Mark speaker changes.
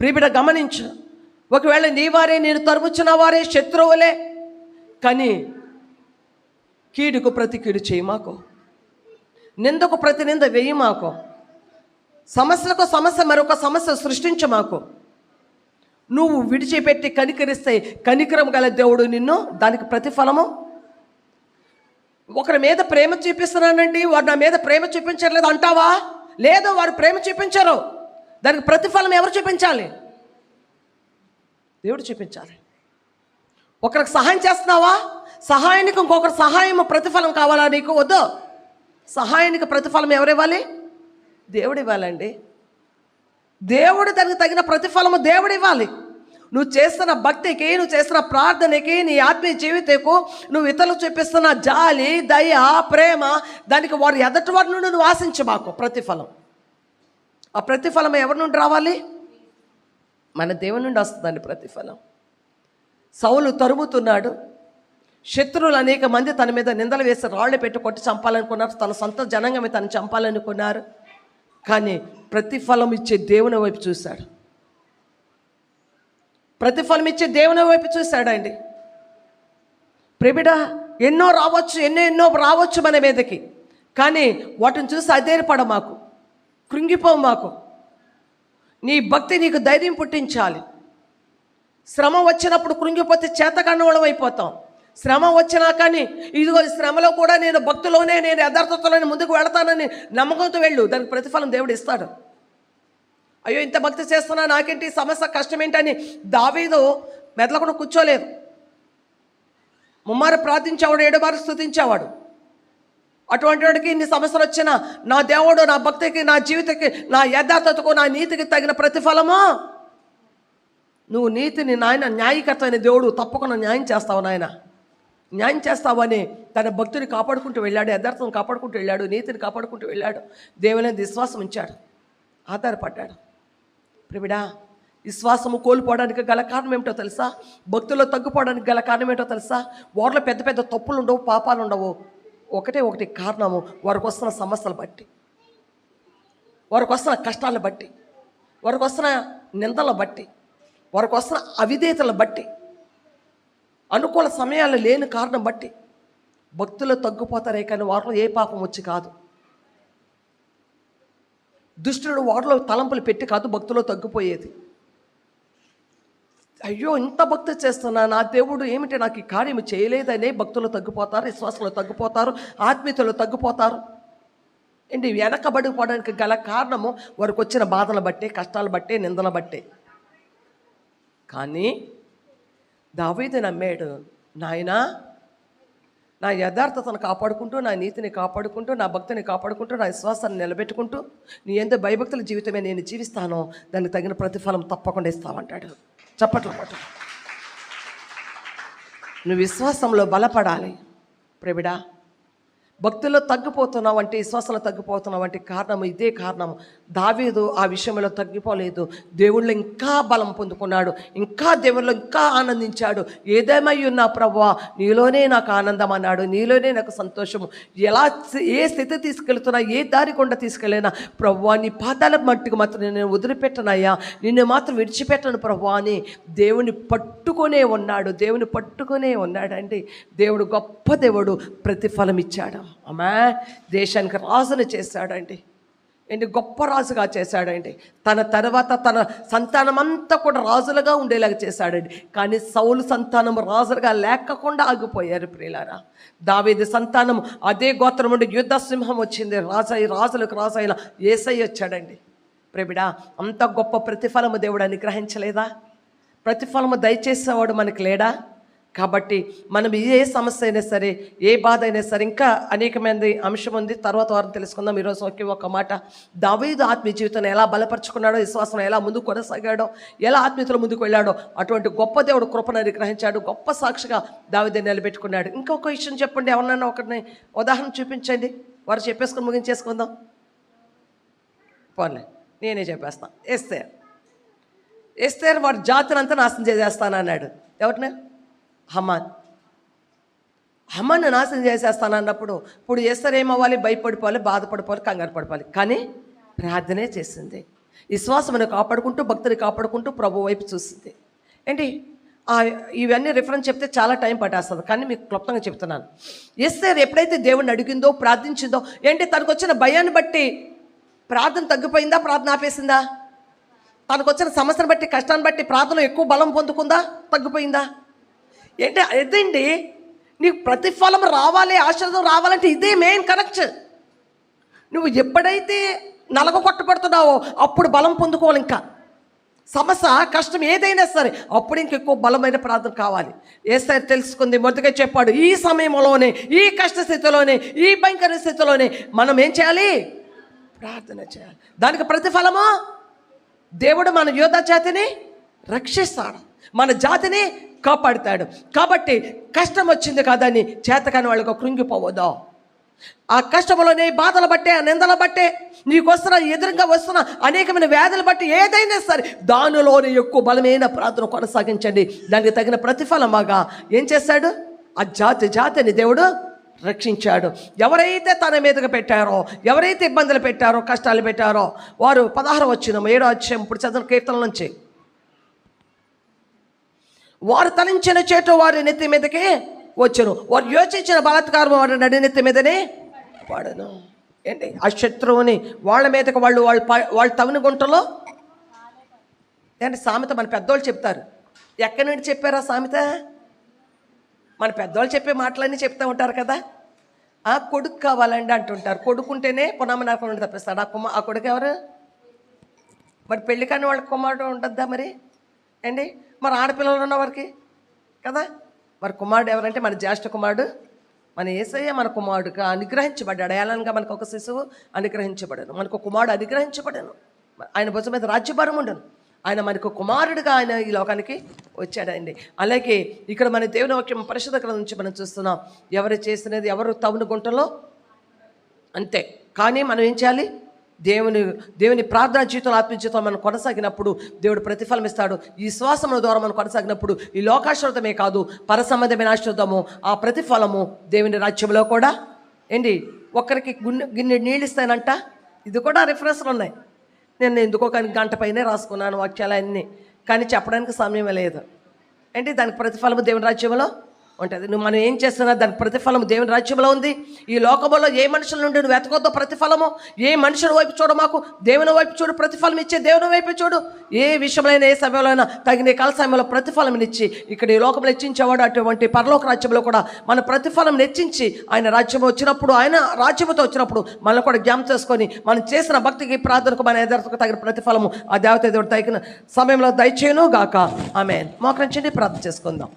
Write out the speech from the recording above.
Speaker 1: ప్రిబిడ గమనించు. ఒకవేళ నీ వారే నేను తరుముచిన వారే శత్రువులే. కానీ కీడుకు ప్రతి కీడు చేయి మాకు. నిందకు ప్రతి నింద వేయి మాకు. సమస్యలకు సమస్య మరొక సమస్య సృష్టించ మాకు. నువ్వు విడిచిపెట్టి కనికరిస్తే కనికరం గల దేవుడు నిన్ను దానికి ప్రతిఫలము. ఒకరి మీద ప్రేమ చూపిస్తున్నానండి వాడు నా మీద ప్రేమ చూపించట్లేదు అంటావా? లేదు వారు ప్రేమ చూపించరు. దానికి ప్రతిఫలం ఎవరు చూపించాలి? దేవుడు చూపించాలి. ఒకరికి సహాయం చేస్తున్నావా? సహాయానికి ఇంకొకరు సహాయం ప్రతిఫలం కావాలా నీకు? వద్దు. సహాయానికి ప్రతిఫలం ఎవరు ఇవ్వాలి? దేవుడు ఇవ్వాలండి. దేవుడు దానికి తగిన ప్రతిఫలము దేవుడు ఇవ్వాలి. నువ్వు చేస్తున్న భక్తికి నువ్వు చేస్తున్న ప్రార్థనకి నీ ఆత్మీయ జీవితకు నువ్వు ఇతరులకు చూపిస్తున్న జాలి దయ ప్రేమ దానికి వారు ఎదటి వారి నుండి నువ్వు ఆశించు మాకు ప్రతిఫలం. ఆ ప్రతిఫలం ఎవరి నుండి రావాలి? మన దేవుని నుండి వస్తుందండి ప్రతిఫలం. సౌలు తరుముతున్నాడు. శత్రువులు అనేక మంది తన మీద నిందలు వేసి రాళ్ళు పెట్టి కొట్టి చంపాలనుకున్నారు. తన సొంత జనంగా తను చంపాలనుకున్నారు. కానీ ప్రతిఫలం ఇచ్చే దేవుని వైపు చూశాడు. ప్రతిఫలం ఇచ్చే దేవుని వైపు చూశాడండి. ప్రిబిడ ఎన్నో రావచ్చు ఎన్నో ఎన్నో రావచ్చు మన మీదకి. కానీ వాటిని చూసి అధైర్యపడ మాకు. కృంగిపో మాకు. నీ భక్తి నీకు ధైర్యం పుట్టించాలి. శ్రమ వచ్చినప్పుడు కృంగిపోతే చేతకన్నవడం అయిపోతాం. శ్రమ వచ్చినా కానీ ఇదిగో ఈ శ్రమలో కూడా నేను భక్తిలోనే నేను యథార్థతలోనే ముందుకు వెళతానని నమ్మకంతో వెళ్ళు. దానికి ప్రతిఫలం దేవుడు ఇస్తాడు. అయ్యో ఇంత భక్తి చేస్తున్నా నాకేంటి సమస్య కష్టం ఏంటని దావీదు మెదలకుండా కూర్చోలేదు. ముమ్మారు ప్రార్థించేవాడు ఏడుమారు స్థుతించేవాడు అటువంటి వాడికి ఇన్ని సమస్యలు వచ్చినా నా దేవుడు నా భక్తికి నా జీవితకి నా యథార్థతకు నా నీతికి తగిన ప్రతిఫలమా? నువ్వు నీతిని నాయన న్యాయకర్త అయిన దేవుడు తప్పకుండా న్యాయం చేస్తావు నాయన. న్యాయం చేస్తావని తన భక్తుని కాపాడుకుంటూ వెళ్ళాడు యథార్థం కాపాడుకుంటూ వెళ్ళాడు నీతిని కాపాడుకుంటూ వెళ్ళాడు. దేవుని విశ్వాసం ఉంచాడు ఆధారపడ్డాడు. ప్రిమిడా విశ్వాసము కోల్పోవడానికి గల కారణం ఏమిటో తెలుసా? భక్తుల్లో తగ్గిపోవడానికి గల కారణం ఏంటో తెలుసా? వారిలో పెద్ద పెద్ద తప్పులు ఉండవు పాపాలు ఉండవు ఒకటే ఒకటి కారణము వారికి వస్తున్న సమస్యలు బట్టి వారికి వస్తున్న కష్టాలను బట్టి వారికి వస్తున్న నిందలను బట్టి వారికి వస్తున్న అవిధేతల బట్టి అనుకూల సమయాలు లేని కారణం బట్టి భక్తులు తగ్గిపోతారే కానీ వారిలో ఏ పాపం వచ్చి కాదు. దుష్టుడు వారిలో తలంపులు పెట్టి కాదు భక్తులు తగ్గిపోయేది. అయ్యో ఇంత భక్తి చేస్తున్నా నా దేవుడు ఏమిటి నాకు ఈ కార్యము చేయలేదనే భక్తులు తగ్గిపోతారు విశ్వాసులు తగ్గిపోతారు ఆత్మీయతలు తగ్గిపోతారు. ఏంటి వెనకబడిపోవడానికి గల కారణము వారికి వచ్చిన బాధలు బట్టే కష్టాలు బట్టే నిందలు బట్టే. కానీ దావీది నమ్మాడు నాయనా నా యథార్థతను కాపాడుకుంటూ నా నీతిని కాపాడుకుంటూ నా భక్తిని కాపాడుకుంటూ నా విశ్వాసాన్ని నిలబెట్టుకుంటూ నీ ఎంత భయభక్తుల జీవితమే నేను జీవిస్తానో దానికి తగిన ప్రతిఫలం తప్పకుండా ఇస్తామంటాడు చప్పట్లు పట్టు నువ్వు విశ్వాసంలో బలపడాలి. ప్రేమిడా భక్తుల్లో తగ్గిపోతున్నావు అంటే విశ్వాసంలో తగ్గిపోతున్నావు అంటే కారణం ఇదే కారణం. దావీదు ఆ విషయంలో తగ్గిపోలేదు. దేవుళ్ళు ఇంకా బలం పొందుకున్నాడు. ఇంకా దేవుళ్ళు ఇంకా ఆనందించాడు. ఏదేమై ఉన్నా ప్రభా నీలోనే నాకు ఆనందం అన్నాడు. నీలోనే నాకు సంతోషము. ఎలా ఏ స్థితి తీసుకెళ్తున్నా ఏ దారి గుండా తీసుకెళ్ళినా ప్రభువా నీ పాదాల మట్టుకు మాత్రం నేను వదిలిపెట్టనయ్యా. నిన్ను మాత్రం విడిచిపెట్టను ప్రభువా అని దేవుని పట్టుకొనే ఉన్నాడు. దేవుని పట్టుకొనే ఉన్నాడండి దేవుడు గొప్ప దేవుడు ప్రతిఫలం ఇచ్చాడు. ఆమె దేశానికి రాజును చేశాడండి. ఏంటి గొప్ప రాజుగా చేశాడండి. తన తర్వాత తన సంతానం అంతా కూడా రాజులుగా ఉండేలాగా చేశాడండి. కానీ సౌలు సంతానం రాజులుగా లేకకుండా ఆగిపోయారు ప్రియులారా. దావేది సంతానం అదే గోత్రం నుండి యుద్ధసింహం వచ్చింది. రాజయ్య రాజులకు రాజైన ఏసై వచ్చాడండి. ప్రేమిడా అంత గొప్ప ప్రతిఫలము దేవుడు అనుగ్రహించలేదా? ప్రతిఫలము దయచేసేవాడు మనకి లేడా? కాబట్టి మనం ఏ సమస్య అయినా సరే ఏ బాధ అయినా సరే ఇంకా అనేకమంది అంశం ఉంది. తర్వాత వారం తెలుసుకుందాం. ఈరోజు ఒకే ఒక మాట. దావీదు ఆత్మీయ జీవితాన్ని ఎలా బలపరుచుకున్నాడో విశ్వాసం ఎలా ముందుకు కొనసాగాడో ఎలా ఆత్మీయతలో ముందుకు వెళ్ళాడో అటువంటి గొప్ప దేవుడు కృపను అనుగ్రహించాడు. గొప్ప సాక్షిగా దావీదు నిలబెట్టుకున్నాడు. ఇంకొక విషయం చెప్పండి. ఎవరన్నా ఒకరిని ఉదాహరణ చూపించండి. వారు చెప్పేసుకుని ముగించేసుకుందాం. పోన్లే నేనే చెప్పేస్తాను ఎస్తేర్ ఎస్తేర్ వాడి జాతినంతా నాశనం చేసేస్తానన్నాడు. ఎవరిని? హమాన్. హమాన్ని నాశనం చేసేస్తానన్నప్పుడు ఇప్పుడు ఎస్తర్ ఏమవ్వాలి? భయపడిపోవాలి బాధపడిపోవాలి కంగారు పడిపోవాలి. కానీ ప్రార్థనే చేసింది విశ్వాసమును కాపాడుకుంటూ భక్తుని కాపాడుకుంటూ ప్రభు వైపు చూసింది ఏంటి? ఇవన్నీ రిఫరెన్స్ చెప్తే చాలా టైం పట్టేస్తుంది. కానీ మీకు క్లుప్తంగా చెప్తున్నాను. ఎస్తేర్ ఎప్పుడైతే దేవుణ్ణి అడిగిందో ప్రార్థించిందో ఏంటి? తనకు వచ్చిన భయాన్ని బట్టి ప్రార్థన తగ్గిపోయిందా? ప్రార్థన ఆపేసిందా? తనకు వచ్చిన సమస్యను బట్టి కష్టాన్ని బట్టి ప్రార్థన ఎక్కువ బలం పొందుకుందా? తగ్గిపోయిందా? ఏంటి అదండి నీకు ప్రతిఫలం రావాలి ఆశీర్వాదం రావాలంటే ఇదే మెయిన్ కనెక్ట్ నువ్వు ఎప్పుడైతే నలగ కొట్టబడుతున్నావో అప్పుడు బలం పొందుకోవాలి ఇంకా. సమస్య కష్టం ఏదైనా సరే అప్పుడు ఇంక ఎక్కువ బలమైన ప్రార్థన కావాలి. ఏసారి తెలుసుకుంది మొదటిగా చెప్పాడు ఈ సమయంలోనే ఈ కష్ట స్థితిలోనే ఈ భయంకర స్థితిలోనే మనం ఏం చేయాలి? ప్రార్థన చేయాలి. దానికి ప్రతిఫలమా? దేవుడు మన యోధ జాతిని రక్షిస్తాడు. మన జాతిని కాపాడుతాడు. కాబట్టి కష్టం వచ్చింది కాదని చేతకాని వాళ్ళకు కృంగిపోవద్దు. ఆ కష్టములోనే బాధలు బట్టే ఆ నిందల బట్టే నీకు వస్తున్న ఎదురుగా వస్తున్న అనేకమైన వ్యాధులు బట్టి ఏదైనా సరే దానిలోనే ఎక్కువ బలమైన ప్రార్థన కొనసాగించండి. దానికి తగిన ప్రతిఫలమాగా ఏం చేశాడు ఆ జాతి జాతిని దేవుడు రక్షించాడు. ఎవరైతే తన మీదగా పెట్టారో ఎవరైతే ఇబ్బందులు పెట్టారో కష్టాలు పెట్టారో వారు పదహారు వచ్చిన ఏడో వచ్చాం ఇప్పుడు చదివిన కీర్తన నుంచి. వారు తలించిన చేటు వారి నెత్తి మీదకే వచ్చారు. వారు యోచించిన బలాత్కారం వారి నడి నెత్తి మీదనే పడను ఏంటి? ఆ శత్రువుని వాళ్ళ మీదకి వాళ్ళు వాళ్ళు వాళ్ళు తవిని గుంటలో? ఏంటి? సామెత మన పెద్దోళ్ళు చెప్తారు. ఎక్కడి నుండి చెప్పారా సామెత? మన పెద్దవాళ్ళు చెప్పే మాటలన్నీ చెప్తూ ఉంటారు కదా. ఆ కొడుకు కావాలండి అంటుంటారు. కొడుకుంటేనే పునామనాకుండా తప్పిస్తాడు. ఆ కుమ్మ ఆ కొడుకు ఎవరు? మరి పెళ్ళి కాని వాళ్ళ కుమారుడు ఉంటుందా మరి? ఏంటి? మరి ఆడపిల్లలు ఉన్న వారికి కదా? మరి కుమారుడు ఎవరంటే మన జ్యేష్ఠ కుమారుడు మన ఏసయ్య మన కుమారుడుగా అనుగ్రహించబడ్డాడు. ఏలనగా మనకు ఒక శిశువు అనుగ్రహించబడను. మనకు కుమారుడు అనుగ్రహించబడను. ఆయన భుజం మీద రాజ్యభారం ఉండను. ఆయన మనకు కుమారుడుగా ఆయన ఈ లోకానికి వచ్చాడండి. అలాగే ఇక్కడ మన దేవుని వాక్యం పరిశుద్ధ గ్రంథం నుంచి మనం చూస్తున్నాం. ఎవరు చేసినది ఎవరు తవును గుంటలో? అంతే. కానీ మనం ఏం చేయాలి? దేవుని దేవుని ప్రార్థన జీవితంలో ఆత్మ మనం కొనసాగినప్పుడు దేవుడు ప్రతిఫలం ఇస్తాడు ఈ శ్వాసముల ద్వారా మనం కొనసాగినప్పుడు ఈ లోకాశ్రతమే కాదు పరసంబంధమైన ఆశ్రతము ఆ ప్రతిఫలము దేవుని రాజ్యంలో కూడా. ఏంటి? ఒక్కరికి గున్నె గిన్నె నీళ్ళు ఇస్తానంట ఇది కూడా రిఫరెన్స్లు ఉన్నాయి. నేను ఎందుకో కానీ గంట పైనే రాసుకున్నాను వాక్యాలన్నీ కానీ చెప్పడానికి సమయం లేదు. ఏంటి? దానికి ప్రతిఫలము దేవుని రాజ్యంలో? ఉంటుంది. నువ్వు మనం ఏం చేస్తున్నా దాని ప్రతిఫలం దేవుని రాజ్యంలో ఉంది. ఈ లోకంలో ఏ మనుషుల నుండి నువ్వు వెతకొద్దో ప్రతిఫలము? ఏ మనుషుల వైపు చూడ మాకు? దేవుని వైపు చూడు ప్రతిఫలం ఇచ్చే దేవుని వైపు చూడు. ఏ విషయంలో ఏ సమయంలో అయినా తగిన కాల సమయంలో ప్రతిఫలం ఇచ్చి ఇక్కడ ఈ లోకంలో హెచ్చించేవాడు అటువంటి పరలోక రాజ్యంలో కూడా మన ప్రతిఫలం నెచ్చించి ఆయన రాజ్యం వచ్చినప్పుడు ఆయన రాజ్యముతో వచ్చినప్పుడు మనం కూడా జ్ఞాపం చేసుకొని మనం చేసిన భక్తికి ప్రార్థనకు మన ఎదురుకు తగిన ప్రతిఫలము ఆ దేవత దేవుడు తగిన సమయంలో దయచేయను గాక ఆమె మోకరించండి ప్రార్థన చేసుకుందాం.